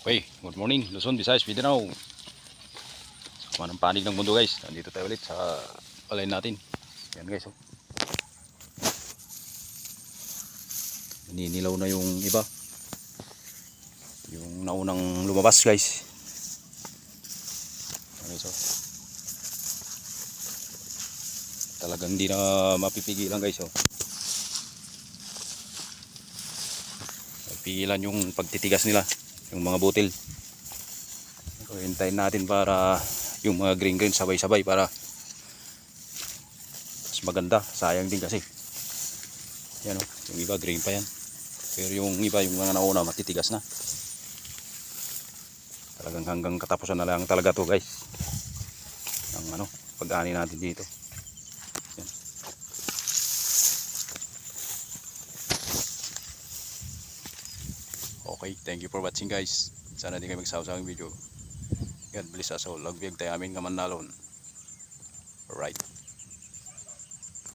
Okay, good morning. Luzon, Visayas, Mindanao. Sama ng panig ng mundo guys. Nandito tayo ulit sa palay natin. Yan guys. Oh. Ninilaw na yung iba. Yung naunang lumabas guys. Yan guys oh. Talagang hindi na mapipigilan guys oh. Pigilan yung pagtitigas nila yung mga butil. So, hintayin natin para yung mga green green sabay sabay para mas maganda. Sayang din kasi. Yan o yung iba green pa yan. Pero yung iba yung mga nauna matitigas na. Talagang hanggang katapusan na lang talaga to guys. Ang ano pag-ani natin dito Okay, thank you for watching guys. Sana di kayo magsawa sa aking video. God bless us all. Lagbiyag tayo amin kamanalon. Alright.